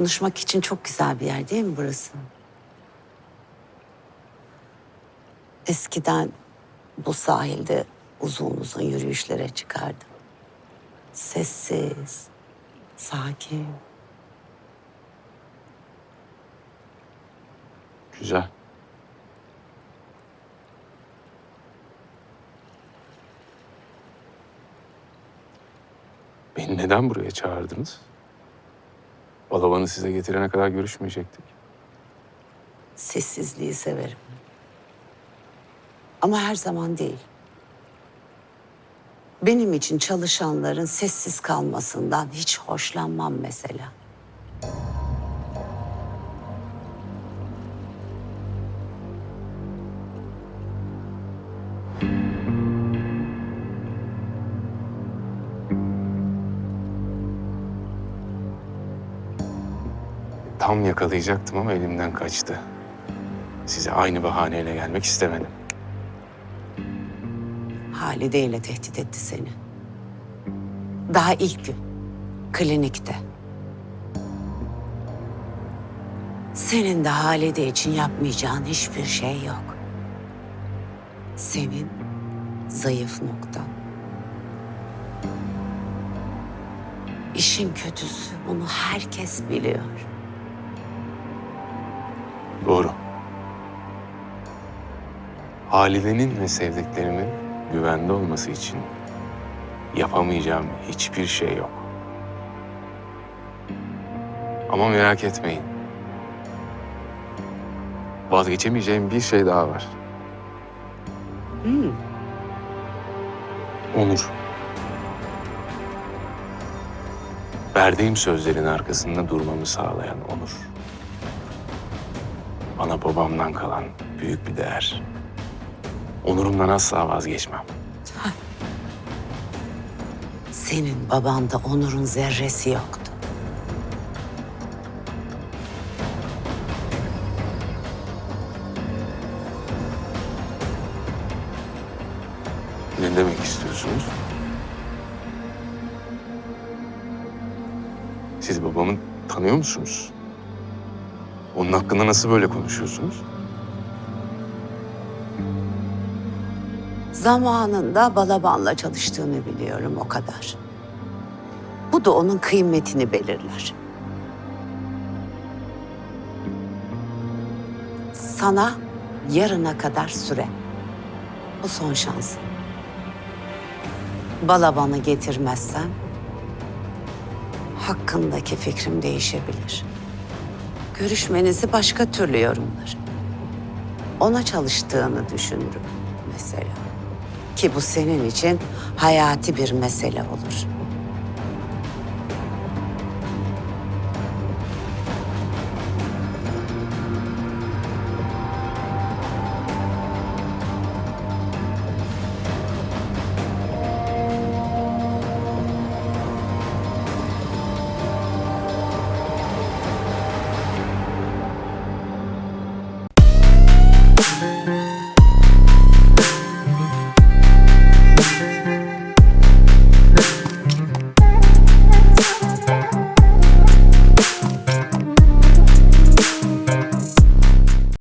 konuşmak için çok güzel bir yer değil mi burası? Eskiden bu sahilde uzun uzun yürüyüşlere çıkardım. Sessiz, sakin. Güzel. Beni neden buraya çağırdınız? Balabanı size getirene kadar görüşmeyecektik. Sessizliği severim. Ama her zaman değil. Benim için çalışanların sessiz kalmasından hiç hoşlanmam mesela. Tam yakalayacaktım ama elimden kaçtı. Size aynı bahaneyle gelmek istemedim. Halide ile tehdit etti seni. Daha ilk gün. Klinikte. Senin de Halide için yapmayacağın hiçbir şey yok. Senin zayıf noktan. İşin kötüsü bunu herkes biliyor. Doğru. Halide'nin ve sevdiklerimin güvende olması için yapamayacağım hiçbir şey yok. Ama merak etmeyin. Vazgeçemeyeceğim bir şey daha var. Hmm, Onur. Verdiğim sözlerin arkasında durmamı sağlayan Onur. Bana babamdan kalan büyük bir değer. Onurumdan asla vazgeçmem. senin babanda Onur'un zerresi yoktu. Ne demek istiyorsunuz? Siz babamı tanıyor musunuz? Onun hakkında nasıl böyle konuşuyorsunuz? Zamanında Balaban'la çalıştığını biliyorum o kadar. Bu da onun kıymetini belirler. Sana yarına kadar süre. Bu son şansın. Balaban'ı getirmezsen hakkındaki fikrim değişebilir. Görüşmenizi başka türlü yorumlarım. Ona çalıştığını düşünürüm mesela. Ki bu senin için hayati bir mesele olur.